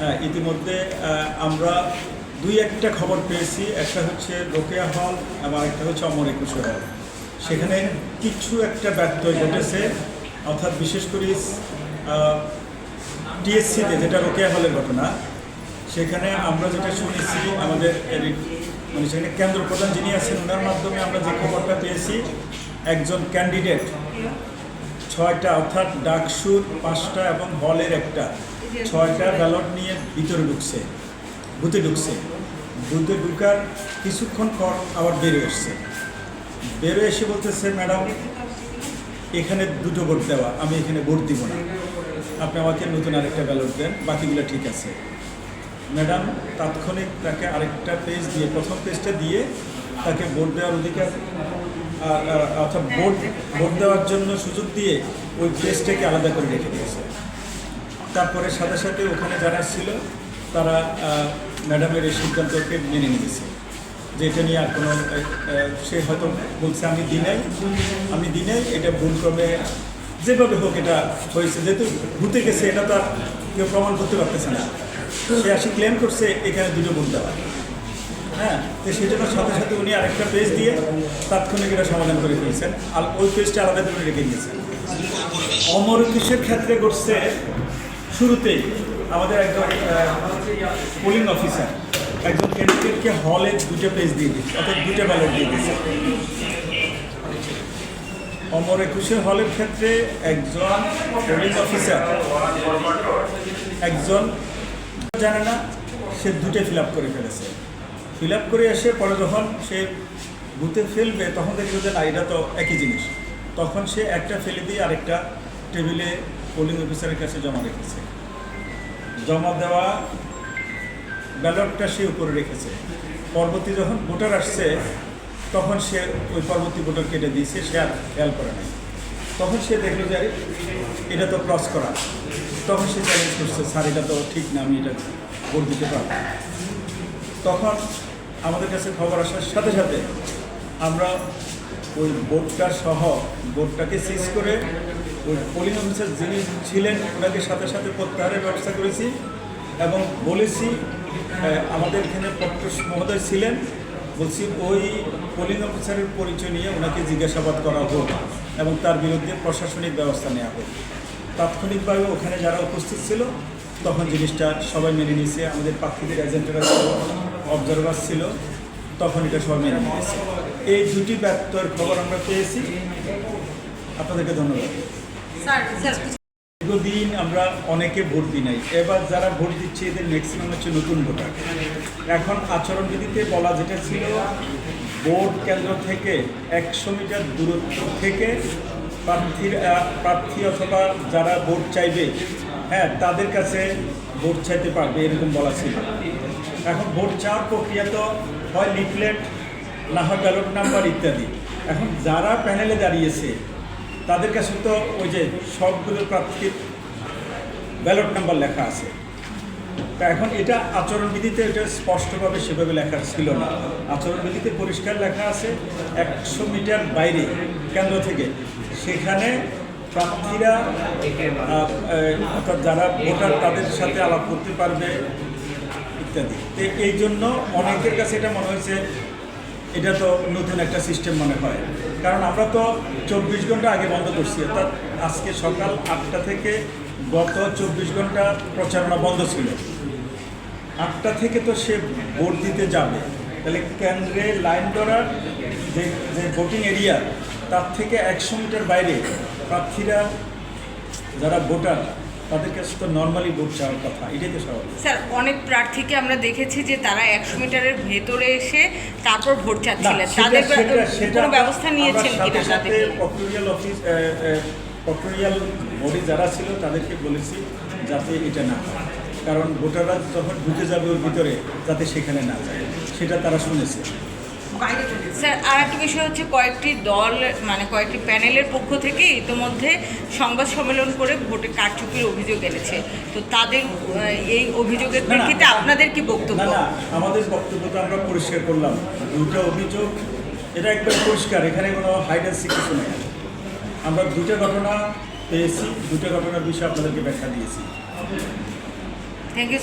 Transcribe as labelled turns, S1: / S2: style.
S1: হ্যাঁ ইতিমধ্যে আমরা দুই একটা খবর পেয়েছি। একটা হচ্ছে রোকেয়া হল এবং একটা হচ্ছে অমর একুশে হল। সেখানে কিছু একটা ব্যত্যয় ঘটেছে। অর্থাৎ বিশেষ করে টিএসসিতে যেটা রোকেয়া হলের ঘটনা, সেখানে আমরা যেটা শুনেছি, আমাদের মানে সেখানে কেন্দ্র প্রধান যিনি আছেন, ওনার মাধ্যমে আমরা যে খবরটা পেয়েছি, একজন ক্যান্ডিডেট ছয়টা অর্থাৎ ডাকসুর পাঁচটা এবং হলের একটা। ছয়টা ব্যালট নিয়ে ভিতরে ঢুকছে, বুথে ঢুকছে। বুথে ঢুকার কিছুক্ষণ পর আবার বেরিয়ে এসছে বেরো এসে বলতেছে, ম্যাডাম, এখানে দুটো ভোট দেওয়া, আমি এখানে ভোট দিব না। আপনি আমাকে নতুন আরেকটা ব্যালট দেন, বাকিগুলো ঠিক আছে। ম্যাডাম, তাৎক্ষণিক তাকে আরেকটা পেজ দিয়ে, প্রথম পেজটা দিয়ে তাকে ভোট দেওয়ার অধিকার অর্থাৎ ভোট ভোট দেওয়ার জন্য সুযোগ দিয়ে ওই পেজটাকে আলাদা করে রেখে দিয়েছে। তারপরে সাথে সাথে ওখানে যারা ছিল, তারা ম্যাডামের এই সিদ্ধান্তকে মেনে নিয়েছে। যে এটা নিয়ে আর কোনো সে হয়তো বলছে, আমি দিনাই আমি দিনাই এটা ভুল ক্রমে যেভাবে হোক এটা হয়েছে। যেহেতু ঘুরতে গেছে, এটা তো আর কেউ প্রমাণ করতে পারতেছে না। সে আসি ক্লেম করছে, এখানে দুটো ভুল দেওয়া। হ্যাঁ তো সেই জন্য সাথে সাথে উনি আরেকটা পেজ দিয়ে তাৎক্ষণিক এটা সমাধান করে ফেলছেন আর ওই পেজটা আলাদা করে রেখে দিয়েছেন। অমর কিসের ক্ষেত্রে ঘটছে? শুরুতেই আমাদের একজন পোলিং অফিসার একজন ক্যান্ডিডেটকে হলে দুটো পেজ দিয়ে দিচ্ছে অর্থাৎ দুটো ব্যালট দিয়ে দিচ্ছে অমর একুশের হলের ক্ষেত্রে একজন পোলিং অফিসার একজন, জানে না, সে দুটো ফিল আপ করে ফেলেছে। ফিল আপ করে এসে পরে যখন সে বুথে ফেলবে, তখন দেখবে যে না, এটা তো একই জিনিস। তখন সে একটা ফেলে দিয়ে আরেকটা টেবিলে পোলিং অফিসারের কাছে জমা রেখেছে। জমা দেওয়া ব্যালটটা সে উপরে রেখেছে। পরবর্তী যখন ভোটার আসছে, তখন সে ওই পরবর্তী ভোটার কেটে দিয়েছে, সে আর খেয়াল করে নাই। তখন সে দেখল যে এটা তো ক্রস করা। তখন সে চ্যালেঞ্জ করছে, স্যার, এটা তো ঠিক না, আমি এটা ভোট দিতে পারব তখন আমাদের কাছে খবর আসার সাথে সাথে আমরা ওই বোর্ডটা সহ বোর্ডটাকে সিজ করে ওই পোলিং অফিসার যিনি ছিলেন ওনাকে সাথে সাথে প্রত্যাহারের ব্যবস্থা করেছি এবং বলেছি আমাদের এখানে পট্ট মহোদয় ছিলেন। বলছি, ওই পোলিং অফিসারের পরিচয় নিয়ে ওনাকে জিজ্ঞাসাবাদ করা হোক এবং তার বিরুদ্ধে প্রশাসনিক ব্যবস্থা নেওয়া হোক। তাৎক্ষণিকভাবে ওখানে যারা উপস্থিত ছিল, তখন জিনিসটা সবাই মেনে নিয়েছে। আমাদের প্রার্থীদের এজেন্টরা অবজারভার ছিল তখন এটা সবাই মেনে নিয়েছে। এই দুটি ব্যত্যয়ের খবর আমরা পেয়েছি। আপনাদেরকে ধন্যবাদ। দীর্ঘদিন আমরা অনেকে ভোট দিই নাই। এবার যারা ভোট দিচ্ছে এদের ম্যাক্সিমাম হচ্ছে নতুন ভোটার। এখন আচরণবিধিতে বলা যেটা ছিল ভোট কেন্দ্র থেকে একশো মিটার দূরত্ব থেকে প্রার্থীর প্রার্থী অথবা যারা ভোট চাইবে হ্যাঁ তাদের কাছে ভোট চাইতে পারবে এরকম বলা ছিল। এখন ভোট চাওয়ার প্রক্রিয়া তো হয় লিফলেট না হয় ব্যালট নাম্বার ইত্যাদি। এখন যারা প্যানেলে দাঁড়িয়েছে, তাদের কাছে তো ওই যে সবগুলো প্রার্থীর ব্যালট নাম্বার লেখা আছে। তা এখন এটা আচরণবিধিতে এটা স্পষ্টভাবে সেভাবে লেখা ছিল না। আচরণবিধিতে পরিষ্কার লেখা আছে, একশো মিটার বাইরে, কেন্দ্র থেকে। সেখানে প্রার্থীরা অর্থাৎ যারা ভোটার, তাদের সাথে আলাপ করতে পারবে ইত্যাদি। তো এই জন্য অনেকের কাছে এটা মনে হয়েছে, এটা তো নতুন একটা সিস্টেম মনে হয়। কারণ আমরা তো চব্বিশ ঘণ্টা আগে বন্ধ করছি, অর্থাৎ আজকে সকাল আটটা থেকে গত চব্বিশ ঘণ্টা প্রচারণা বন্ধ ছিল। আটটা থেকে তো সে ভোট দিতে যাবে। তাহলে কেন্দ্রে লাইন ধরার যে যে ভোটিং এরিয়া তার থেকে একশো মিটার বাইরে প্রার্থীরা যারা ভোটার তাদের কাছে তো নর্মালি ভোট চাওয়ার কথা এটাই তো স্বাভাবিক।
S2: স্যার অনেক প্রার্থীকে আমরা দেখেছি যে তারা একশো মিটারের ভেতরে এসে তারপর ভোট চাচ্ছিলেন। তাদের কোনো ব্যবস্থা নিয়েছেন কিনা
S1: সাথে প্রক্টোরিয়াল অফিস প্রক্টোরিয়াল বডি যারা ছিল তাদেরকে বলেছি যাতে এটা না হয়। কারণ ভোটাররা যখন ঢুকে যাবে ওর ভিতরে যাতে সেখানে না যায়। সেটা তারা শুনেছে।
S2: স্যার আর একটা বিষয় হচ্ছে কয়েকটি দল মানে কয়েকটি প্যানেলের পক্ষ থেকে ইতিমধ্যে সংবাদ সম্মেলন করে ভোটে কারচুপির অভিযোগ এনেছে। তো তাদের এই অভিযোগের প্রেক্ষিতে আপনাদের কি বক্তব্য?
S1: আমাদের বক্তব্যটা আমরা পরিষ্কার করলাম। দুটো অভিযোগ এটা একবার পরিষ্কার এখানে কোনো হাইড অ্যান্ড সিক কিছু নেই। আমরা দুটো ঘটনা পেয়েছি দুটো ঘটনার বিষয়ে আপনাদেরকে ব্যাখ্যা দিয়েছি।
S2: Thank you